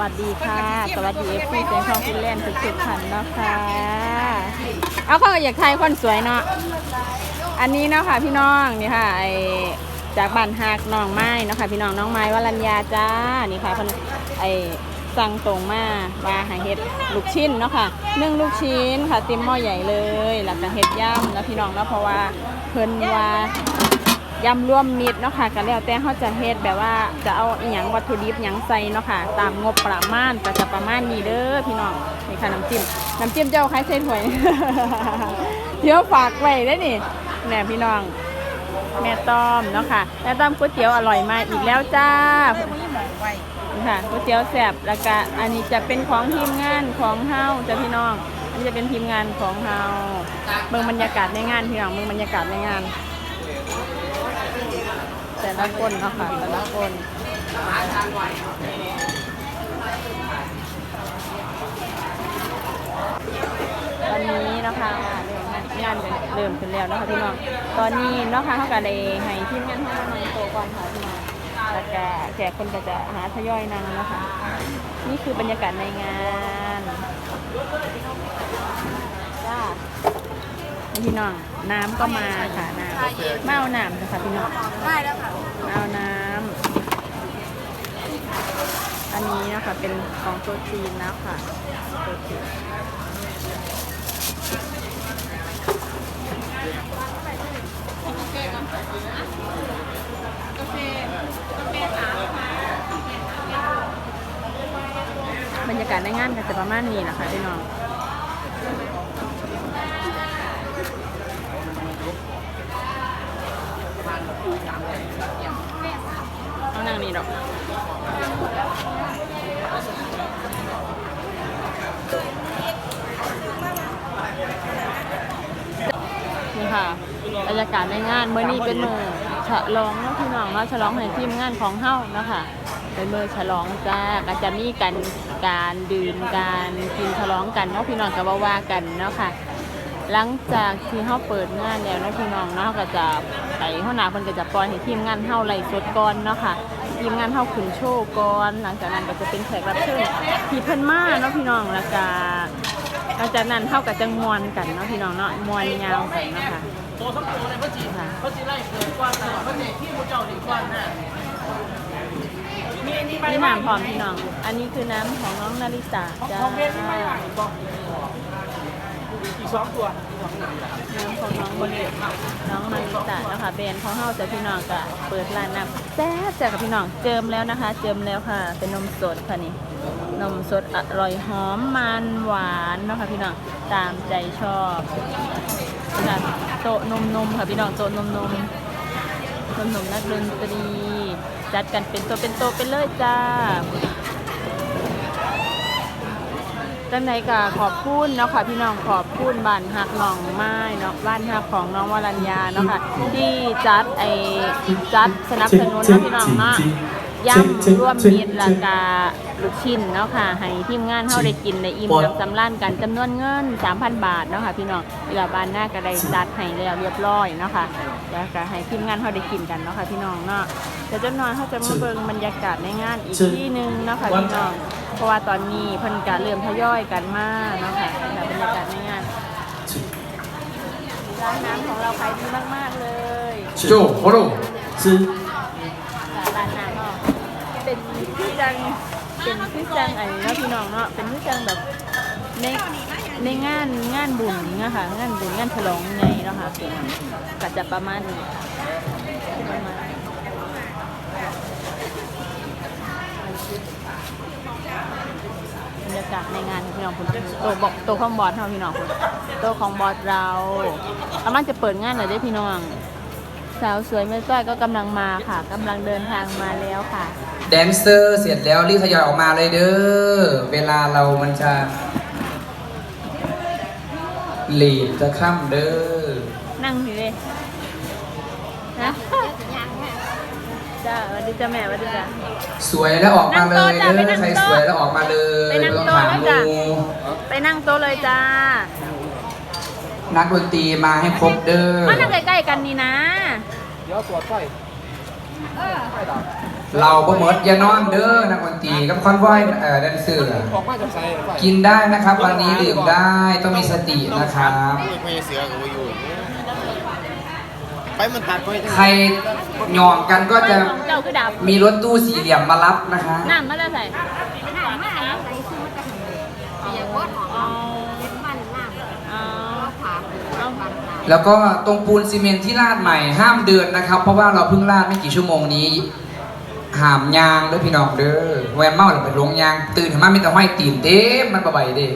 วัสดีค่ะ สวัสดีเอฟซีแฟนช่องฟินแลนด์ทุกๆท่านนะคะเอาเข้าอยากทายคนสวยเนาะ อันนี้เนาะค่ะพี่น้องนี่ค่ะไอจากบ้านหักน้องไม้เนาะค่ะพี่น้องน้องไม้วรัญญาจ้า นี่ค่ะเพิ่นไอสั่งตรงมาว่าใหาเฮ็ดลูกชิ้นเนาะค่ะนึ่งลูกชิ้นค่ะติมหม้อใหญ่เลย แล้วก็เฮ็ดย่ำแล้วพี่น้องเนาะเพราะว่าเพิ่นว่า ยำร่วมมิตรเนาะค่ะก็แล้วแต่เขาจะเฮ็ดแบบว่าจะเอาอหยังวัตถุดิบหยังใส่เนาะค่ะตามงบประมาณก็จะประมาณนี้เด้อพี่น้องนี่ค่ะน้ำจิ้มน้ำจิ้มเจ้าใครใส่ถ้วยเดี๋ยวฝากไว้ได้นี่แน่พี่น้อง แม่ต้อมเนาะค่ะแม่ต้อมก๋วยเตี๋ยวอร่อยมาอีกแล้วจ้าค่ะก๋วยเตี๋ยวแซ่บแล้วก็อันนี้จะเป็นของทีมงานของเฮาจ้ะพี่น้องอันนี้จะเป็นทีมงานของเฮาเบิ่งบรรยากาศในงานพี่น้องเบิ่งบรรยากาศในงาน แต่ละคนเนาะค่ะแต่ละคนตอนนี้เนาะคะเริ่มงานเริ่มขึ้นแล้วนะคะพี่น้อง ตอนนี้เนาะคะเขาก็เลยให้ทีมงานเขามานำโตวก่อนค่ะพี่น้องแล้วก็แขกคนก็จะหาทยอยนั่งนะคะ นี่คือบรรยากาศในงานจ้าพี่น้องน้ำก็มาค่ะน้ำมาเอาน้ำนะคะพี่น้องได้แล้วค่ะ เอาน้ำ อันนี้นะคะเป็นของโตัวจีนนะคะโตัวจีนบรรยากาศในงานก็จะประมาณนี้นะคะพี่น้อง เอานั่งนี่ ดอกนี่ค่ะบรรยากาศในงานเมื่อนี้เป็นมือฉลองเนาะพี่น้องเนาะฉลองให้ทีมงานของเฮ้าเนาะค่ะเป็นมือฉลองจ้าก็จะมีกันการดื่มการกินฉลองกันเนาะพี่น้องก็ว่าว่ากันเนาะค่ะ หลังจากที่เฮ้าเปิดงานแล้วเนาะพี่น้องเนาะก็จะไปเฮาหน้าเพิ่นก็จะปล่อยให้ทีมงานเฮ้าไล่สดก่อนเนาะค่ะ ทีมงานเฮาขึ้นโชว์ก่อนหลังจากนั้นก็จะเป็นแขกรับเชิญที่เพิ่นมาเนาะพี่น้องแล้วก็หลังจากนั้นเฮาก็จะม่วนกันเนาะพี่น้องเนาะมวนยาวกันเนาะค่ะโตสักโตเลยพื่อจีเพื่อจีไล่เกิดกว้างตลอดเอจีที่พระเจ้าดีกว้างนะมีนี่น้ำพร้อมพี่น้อง อันนี้คือน้ำของน้องนาริตาจ้า อีกสองตัวน้ำของน้องบนเด็กน้องนาริตานะคะแบรนด์ของเฮาจะพี่น้องก็เปิดร้านน้ำแซ่บแซ่กับพี่น้องเจิมแล้วนะคะ เจิมแล้วค่ะ เป็นนมสดค่ะนี่นมสดอร่อยหอมมันหวานเนาะค่ะพี่น้องตามใจชอบค่ะโต๊ะนมนมค่ะพี่น้องโต๊ะนมนมนมนมนักดนตรีจัดกันเป็นตัวเป็นโตเป็นเลยจ้า จังไหนก็ขอบคุณเนาะค่ะพี่น้องขอบคุณบ้านหักน้องไม้เนาะบ้านหักของน้องวรัญญาเนาะค่ะที่จัดไอจัดสนับสนุนเนาะพี่น้องเนาะ ย่ำร่วมมีดราคาลูกชิ้นเนาะค่ะ ให้ทีมงานเฮาได้กินในอิ่มกับสำรานกันจำนวนเงิน 3,000 บาทเนาะค่ะพี่น้องเวลาบ้านหน้าก็ได้จัดให้แล้วเรียบร้อยเนาะค่ะแล้วก็ให้ทีมงานเฮาได้กินกันเนาะค่ะพี่น้องเนาะเดี๋ยวเจ้าน้อยเขาจะมาเบิ่งบรรยากาศในงานอีกที่หนึงเนาะค่ะพี่น้อง เพราะว่าตอนนี้เพิ่นก็เริ่มทยอยกันมาเนาะค่ะแต่บรรยากาศในงานร้านน้ำของเราขายดีมากๆเลยโจโฮโล之ร้านน้ำเนาะ เป็นที่จังเป็นที่จังไอ้เนาะพี่น้องเนาะเป็นที่จังแบบในในงานงานบุญเนี่ยค่ะงานบุญงานฉลองไงเนาะค่ะก็จะประมาณนี้ประมาณบรรยากาศในงานพี่น้องคุณโตะบอกโตะของบอสเท่าพี่น้องคุณโตะของบอสเรากำลังจะเปิดงานเลยได้พี่น้อง สาวสวยแม่ต้อยก็กำลังมาค่ะกำลังเดินทางมาแล้วค่ะ แดนเซอร์เสร็จแล้วรีบทยอยออกมาเลยเด้อ เวลาเรามันจะหลีดจะค่ำเด้อ นั่งสิเลยนะจ้าสวัสดีจ้าแม่สวัสดีจ้า สวยแล้วออกมาเลยนั่งโต๊ะจ้ะเด้ไปนั่องใครโต๊ะสวยแล้วออกมาเลยไปนั่งไม่ต้องโต๊ะถามแล้วจ้ะงูไปนั่งโต๊ะเลยจ้า นักดนตรีมาให้ครบเด้อ มานั่งใกล้ๆกันนี่นะ เดี๋ยวตรวจไฟไฟดับเราโปรโมทอยานอนเด้อนักดนตรีกับคอนวอยเอ่อแดนเซอร์ออกมาจากไซน์ไปกินได้นะครับ วันนี้ดื่มได้ต้องมีสตินะครับ ไม่เสือกับวายูไปมันตัดไปใครหยองกันก็จะเจ้าคือดับมีรถตู้สี่เหลี่ยมมารับนะคะ น้ำมาได้ใส่ แล้วก็ตรงปูนซีเมนที่ลาดใหม่ห้ามเดินนะครับ เพราะว่าเราเพิ่งลาดไม่กี่ชั่วโมงนี้หามยางด้วยพี่น้องเด้อแวมเมาหรือไปลงยาง ตื่นขึ้นมาไม่ต้องห้อยตีนเต้มมันประใบเด้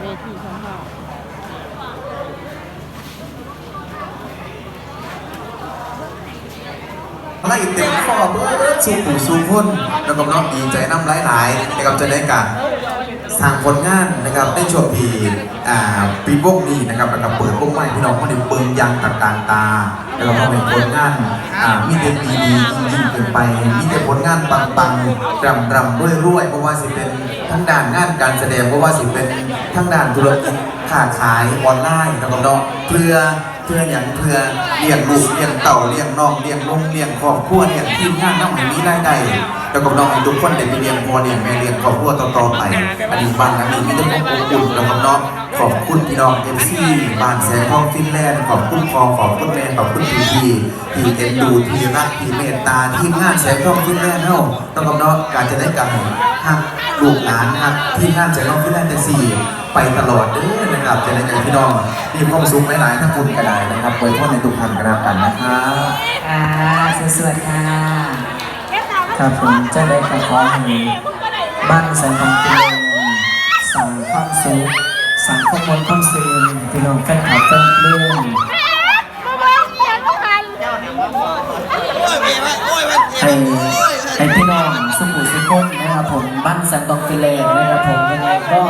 เวทีของเรา ไล่เต็มขอเบิดสู่ผู้สู่คนแล้วก็น้องดีใจน้ำหลายๆนะครับจะได้การสร้างผลงานนะครับในช่วงที่อ่าปีวงนี้นะครับแล้วก็เปิดวงใหม่พี่น้องคนนี้เปิงยังต่างๆตาแล้วก็มาเป็นผลงานอ่ามีแต่ปีดียิ่งขึ้นไปมีแต่ผลงานปังๆรำรำๆรวยเพราะว่าสิเป็นทั้งด้านงานการแสดงเพราะว่าสิเป็นทั้งด้านธุรกิจค้าขายออนไลน์นะครับเนาะเพื่อ เพื่ออย่างเพื่อเลี้ยงลูกเลี้ยงเต่าเลี้ยงน้องเลี้ยงลุงเลี้ยงครอบครัวเลี้ยงทีมงานน้องให้มีรายได้แล้วก็น้องให้ทุกคนได้ไปเลี้ยงพ่อเลี้ยงแม่เลี้ยงครอบครัวต่อๆไปอันนี้บ้านหลังนี้มีแต่ความอบอุ่นแล้วก็น้อง ขอบคุณพี่น้องเอฟซีบ้านแสงทองฟินแลนด์ขอบคุณพอขอบคุณแม่ขอบคุณพีพีที่เอ็นดูที่รักที่เมตตาทีมงานแสงทองฟินแลนด์เฮาแล้วก็น้องการจะได้กันหักลูกหลานหักทีมงานแสงทองฟินแลนด์แต่สี่ไปตลอดเด้อนะครับจะได้เจพี่น้องมีความสุขหลายๆทั้งคุณก็ได้นะครับไว้พ่อในทุกท่านก็แล้วกันนะครับค่ะสวัสดีค่ะครับผมจะได้ขอขอให้บ้านแสนของพี่น้องสั่งความสุข สั่งข้อมูลความซื่นพี่น้องแฟนคลับแฟนเพลงให้ให้พี่น้องสุขุสุขคนนะครับผมบ้านแสนตองฟิเลนะครับผมยังไงก็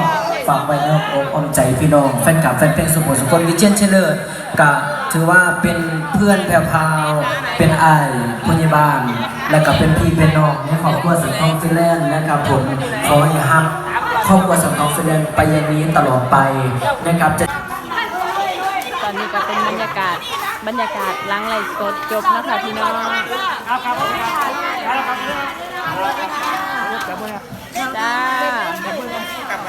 ฝากไว้ในอกอ้อมใจพี่น้องแฟนคลับแฟนเพลงสุขุสุขคนวิเชียนเชลเลอร์ก็ถือว่าเป็นเพื่อนแพรพาวเป็นไอายพยาบาล และก็เป็นพี่เป็นน้องในครอบครัวสังทองฟินแลนนะครับผมขอให้ฮัก ครอบครัวสังทองแลนด์ไปอย่างนี้ตลอดไปนะครับจะตอนนี้ก็เป็นบรรยากาศบรรยากาศล้างไหลสดจบนะคะพี่น้องจ้ากินเขา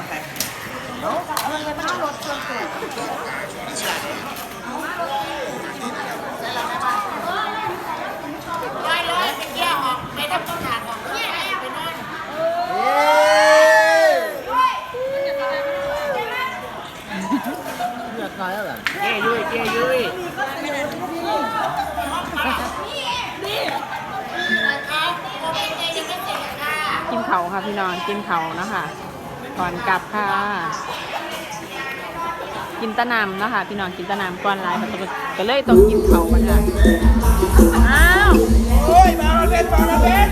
ค่ะ พี่น้องกินเขานะคะก่อนกลับค่ะ กินตะนำนะคะพี่น้องกินตะนำก่อนไลน์มันต้องก็เลยต้องกินเขากันค่ะอ้าวโอ้ยมาเราเล่นมาเราเล่น